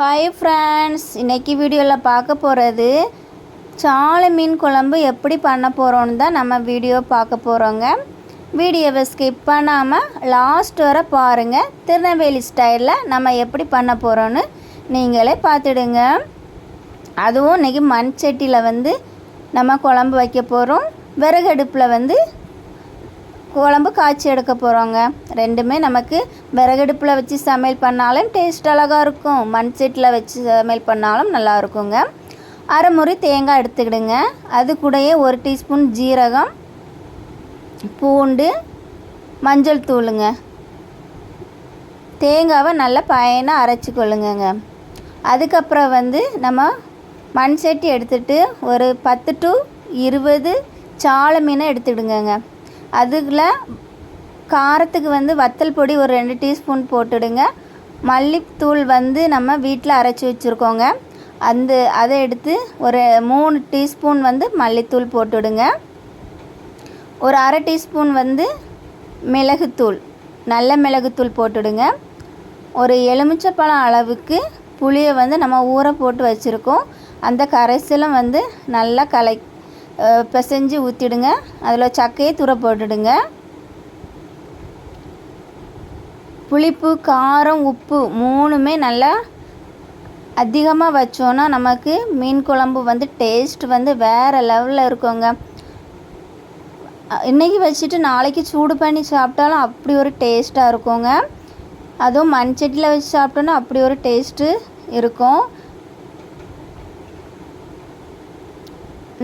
Hi friends இன்றைக்கி வீடியோவில் பார்க்க போகிறது சாலை மீன் குழம்பு எப்படி பண்ண போகிறோன்னு தான் நம்ம வீடியோ பார்க்க போகிறோங்க வீடியோவை ஸ்கிப் பண்ணாமல் லாஸ்ட் வரை பாருங்கள் திருநெல்வேலி ஸ்டைலில் நம்ம எப்படி பண்ண போகிறோன்னு நீங்களே பார்த்துடுங்க. அதுவும் இன்றைக்கி மண் சட்டியில் வந்து நம்ம குழம்பு வைக்க போகிறோம் விறகடுப்பில் வந்து குழம்பு காய்ச்சி எடுக்க போகிறோங்க ரெண்டுமே நமக்கு விறகடுப்பில் வச்சு சமையல் பண்ணாலும் டேஸ்ட் அழகாக இருக்கும். மண் சீட்டில் வச்சு சமையல் பண்ணாலும் நல்லா இருக்குங்க. அரை முறை தேங்காய் எடுத்துக்கிடுங்க. அது கூடயே ஒரு டீஸ்பூன் ஜீரகம் பூண்டு மஞ்சள் தூளுங்க. தேங்காவை நல்லா பயனாக அரைச்சி கொள்ளுங்கங்க அதுக்கப்புறம் வந்து நம்ம மண் சட்டி எடுத்துகிட்டு ஒரு பத்து டு இருபது சால மீனை எடுத்துடுங்கங்க அதுக்குள்ள காரத்துக்கு வந்து வத்தல் பொடி ஒரு ரெண்டு டீஸ்பூன் போட்டுடுங்க. மல்லித்தூள் வந்து நம்ம வீட்டில் அரைச்சி வச்சுருக்கோங்க. அந்த அதை எடுத்து ஒரு மூணு டீஸ்பூன் வந்து மல்லித்தூள் போட்டுடுங்க. ஒரு அரை டீஸ்பூன் வந்து மிளகுத்தூள் நல்ல மிளகுத்தூள் போட்டுடுங்க. ஒரு எலுமிச்சப்பழம் அளவுக்கு புளியை வந்து நம்ம ஊற போட்டு வச்சுருக்கோம். அந்த கரைசலும் வந்து நல்லா கலை பிசைஞ்சு ஊற்றிடுங்க அதில் சக்கையை தூர போட்டுடுங்க. புளிப்பு காரம் உப்பு மூணுமே நல்லா அதிகமாக வச்சோன்னா நமக்கு மீன் குழம்பு வந்து டேஸ்ட் வந்து வேறு லெவலில் இருக்குங்க. இன்றைக்கி வச்சுட்டு நாளைக்கு சூடு பண்ணி சாப்பிட்டாலும் அப்படி ஒரு டேஸ்ட்டாக இருக்குங்க. அதுவும் மண் சட்டியில் வச்சு சாப்பிட்டோன்னா அப்படி ஒரு டேஸ்ட்டு இருக்கும்.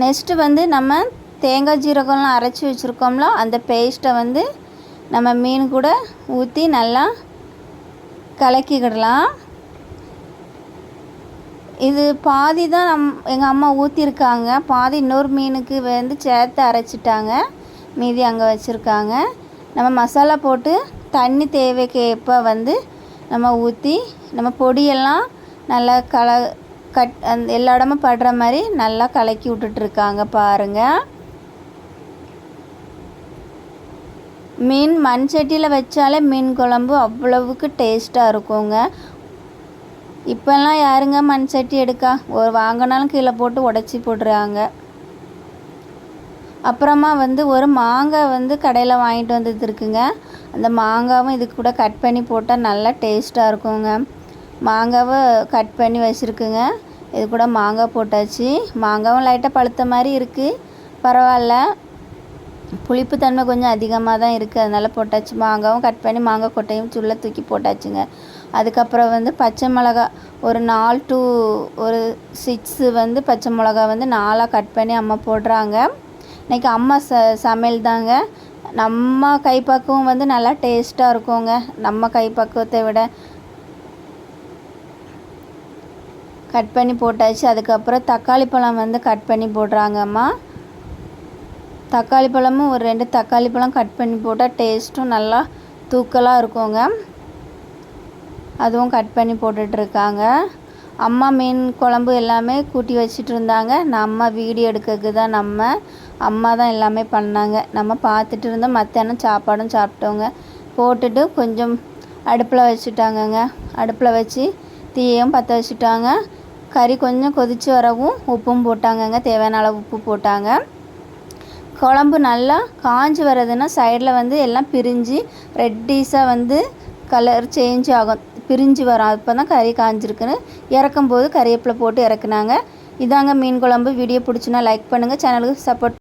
நெக்ஸ்ட்டு வந்து நம்ம தேங்காய் ஜீரகம்லாம் அரைச்சி வச்சுருக்கோம்ல அந்த பேஸ்ட்டை வந்து நம்ம மீன் கூட ஊற்றி நல்லா கலக்கிக்கிடலாம். இது பாதி தான் நம் எங்கள் அம்மா ஊற்றிருக்காங்க பாதி இன்னொரு மீனுக்கு வந்து சேர்த்து அரைச்சிட்டாங்க. மீதி அங்கே வச்சுருக்காங்க. நம்ம மசாலா போட்டு தண்ணி தேவைக்கு எப்போ வந்து நம்ம ஊற்றி நம்ம பொடியெல்லாம் நல்லா கல கட் அந் எல்லா இடமும் படுற மாதிரி நல்லா கலக்கி விட்டுட்ருக்காங்க பாருங்கள் மீன் மண் சட்டியில் வச்சாலே மீன் குழம்பு அவ்வளவுக்கு டேஸ்ட்டாக இருக்குங்க. இப்போல்லாம் யாருங்க மண் சட்டி எடுக்கா? ஒரு வாங்கினாலும் கீழே போட்டு உடச்சி போடுறாங்க. அப்புறமா வந்து ஒரு மாங்காய் வந்து கடையில் வாங்கிட்டு வந்தது இருக்குங்க. அந்த மாங்காவும் இது கூட கட் பண்ணி போட்டால் நல்லா டேஸ்ட்டாக இருக்குங்க. மாங்காவை கட் பண்ணி வச்சுருக்குங்க. இது கூட மாங்காய் போட்டாச்சு. மாங்காவும் லைட்டாக பழுத்த மாதிரி இருக்குது பரவாயில்ல. புளிப்பு தன்மை கொஞ்சம் அதிகமாக தான் இருக்குது அதனால் போட்டாச்சு. மாங்காவும் கட் பண்ணி மாங்காய் கொட்டையும் சுள்ள தூக்கி போட்டாச்சுங்க. அதுக்கப்புறம் வந்து பச்சை மிளகா. ஒரு நாலு டூ ஒரு சிக்ஸு வந்து பச்சை மிளகா வந்து நாலாக கட் பண்ணி அம்மா போடுறாங்க. இன்றைக்கி அம்மா ச சமையல் தாங்க. நம்ம கைப்பக்குவம் வந்து நல்லா டேஸ்ட்டாக இருக்குங்க. நம்ம கைப்பக்குவத்தை விட கட் பண்ணி போட்டாச்சு. அதுக்கப்புறம் தக்காளி பழம் வந்து கட் பண்ணி போடுறாங்கம்மா தக்காளி பழமும் ஒரு ரெண்டு தக்காளி பழம் கட் பண்ணி போட்டால் டேஸ்ட்டும் நல்லா தூக்கலாக இருக்குங்க. அதுவும் கட் பண்ணி போட்டுட்ருக்காங்க. அம்மா மீன் குழம்பு எல்லாமே கூட்டி வச்சிட்டு இருந்தாங்க நம்ம வீடியோ எடுக்கிறதுக்கு தான் நம்ம அம்மா தான் எல்லாமே பண்ணாங்க. நம்ம பார்த்துட்டு இருந்தோம். மத்தியானம் சாப்பாடும் சாப்பிட்டோங்க. போட்டுட்டு கொஞ்சம் அடுப்பில் வச்சுட்டாங்கங்க. அடுப்பில் வச்சு தீயையும் பற்ற வச்சுட்டாங்க. கறி கொஞ்சம் கொதித்து வரவும் உப்பும் போட்டாங்கங்க. தேவையான அளவு உப்பு போட்டாங்க. குழம்பு நல்லா காஞ்சி வர்றதுன்னா சைடில் வந்து எல்லாம் பிரிஞ்சு ரெட்டிஸாக வந்து கலர் சேஞ்ச் ஆகும். பிரிஞ்சு வரும். அப்போ தான் கறி காஞ்சிருக்குன்னு இறக்கும்போது கறிவேப்பிலை போட்டு இறக்குனாங்க. இதாங்க மீன் குழம்பு. வீடியோ பிடிச்சுன்னா லைக் பண்ணுங்கள் சேனலுக்கு சப்போர்ட்